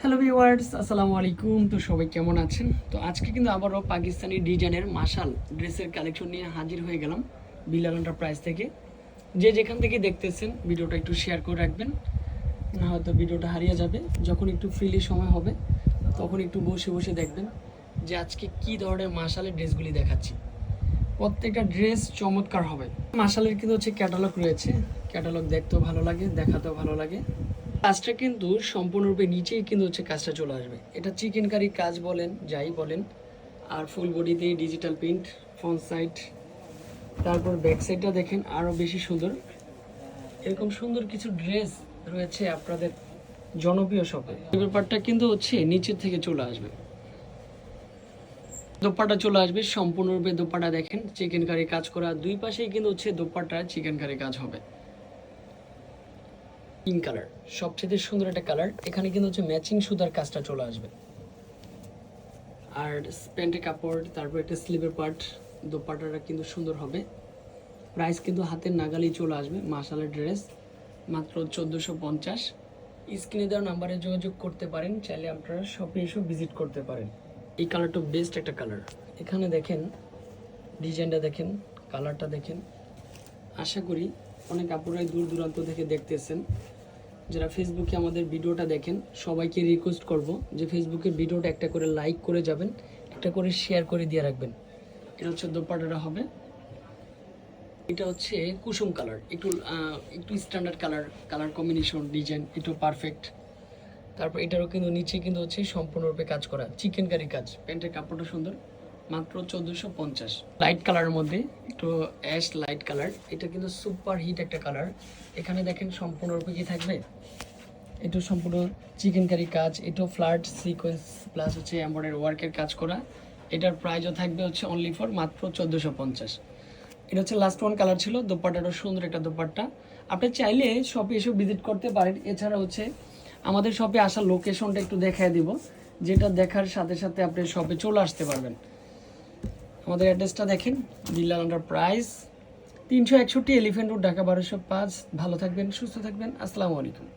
Hello viewers আসসালামু আলাইকুম। তো সবাই কেমন আছেন? তো আজকে কিন্তু আবারও পাকিস্তানি ডিজাইনের মাশাল ড্রেসের কালেকশন নিয়ে হাজির হয়ে গেলাম বিলাল এন্টারপ্রাইজ থেকে। যে যেখান থেকে দেখতেছেন, ভিডিওটা একটু শেয়ার করে রাখবেন। না হয়তো ভিডিওটা হারিয়ে যাবে। যখন একটু ফ্রিলি সময় হবে, তখন একটু বসে বসে দেখবেন যে আজকে কি ধরনের মাশালের ড্রেসগুলি দেখাচ্ছি। প্রত্যেকটা ড্রেস চমৎকার হবে। মাশালের কিন্তু হচ্ছে ক্যাটালগ রয়েছে। ক্যাটালগ দেখতেও ভালো লাগে, দেখাতেও ভালো লাগে। কাজটা কিন্তু সম্পূর্ণরূপে নিচেই কিন্তু হচ্ছে কাজটা চলে আসবে। এটা চিকেন কারি কাজ বলেন, যাই বলেন। আর ফুল বডিতেই ডিজিটাল প্রিন্ট ফ্রন্ট সাইড তারপর ব্যাক সাইডটা দেখেন আরও বেশি সুন্দর। এরকম সুন্দর কিছু ড্রেস রয়েছে আপনাদের জনপ্রিয় শপে। ব্যাপারটা কিন্তু হচ্ছে নিচের থেকে চলে আসবে। দোপাটা চলে আসবে, সম্পূর্ণরূপে দোপাটা দেখেন চিকেন কারি কাজ করা। দুই পাশেই কিন্তু হচ্ছে দোপাটা চিকেন কারি কাজ হবে। পিঙ্ক কালার সবচেয়ে সুন্দর একটা কালার এখানে কিন্তু হচ্ছে ম্যাচিং সুতার কাজটা চলে আসবে। আর প্যান্টের কাপড়, তারপর একটা স্লিভের পার্ট দোপাটাটা কিন্তু সুন্দর হবে। প্রাইস কিন্তু হাতের নাগালেই চলে আসবে মাসালের ড্রেস মাত্র চোদ্দোশো পঞ্চাশ। স্ক্রিনে দেওয়া নাম্বারে যোগাযোগ করতে পারেন, চাইলে আপনারা শপে এসেও ভিজিট করতে পারেন। এই কালারটা বেস্ট একটা কালার এখানে দেখেন ডিজাইনটা দেখেন কালারটা দেখেন। আশা করি অনেক আপুরাই দূর দূরান্ত থেকে দেখতেছেন। যারা ফেসবুকে আমাদের ভিডিওটা দেখেন, সবাইকে রিকোয়েস্ট করব যে ফেসবুকে ভিডিওটা একটা করে লাইক করে যাবেন, একটা করে শেয়ার করে দিয়ে রাখবেন। এটা হচ্ছে দোপাটাটা হবে। এটা হচ্ছে কুসুম কালার একটু একটু standard colour colour combination design একটু পারফেক্ট তারপর এটারও কিন্তু নিচে কিন্তু হচ্ছে সম্পূর্ণরূপে কাজ করা চিকেন কারি কাজ, প্যান্টের কাপড়টা সুন্দর, মাত্র চোদ্দোশো পঞ্চাশ। লাইট কালারের মধ্যে একটু অ্যাশ লাইট কালার। এটা কিন্তু সুপার হিট একটা কালার। এখানে দেখেন সম্পূর্ণরূপে কি থাকবে? একটু সম্পূর্ণ চিকেন কারি কাজ। এটাও ফ্ল্যাট সিকোয়েন্স প্লাস হচ্ছে এম্বয়ডারি ওয়ার্কের কাজ করা। এটার প্রাইসও থাকবে হচ্ছে অনলি ফর মাত্র চোদ্দোশো পঞ্চাশ। এটা হচ্ছে লাস্ট ওয়ান কালার ছিল। দোপাট্টাটা সুন্দর একটা দোপাট্টা। আপনি চাইলে শপে এসেও ভিজিট করতে পারেন। এছাড়া হচ্ছে আমাদের শপে আসার লোকেশনটা একটু দেখায় দিব। যেটা দেখার সাথে সাথে আপনি শপে চলে আসতে পারবেন। আমাদের অ্যাড্রেসটা দেখেন বিল্লাল লন্ডার প্রাইস তিনশো একষট্টি এলিফেন্ট রোড ঢাকা বারোশো পাঁচ। ভালো থাকবেন, সুস্থ থাকবেন, আসসালামু আলাইকুম।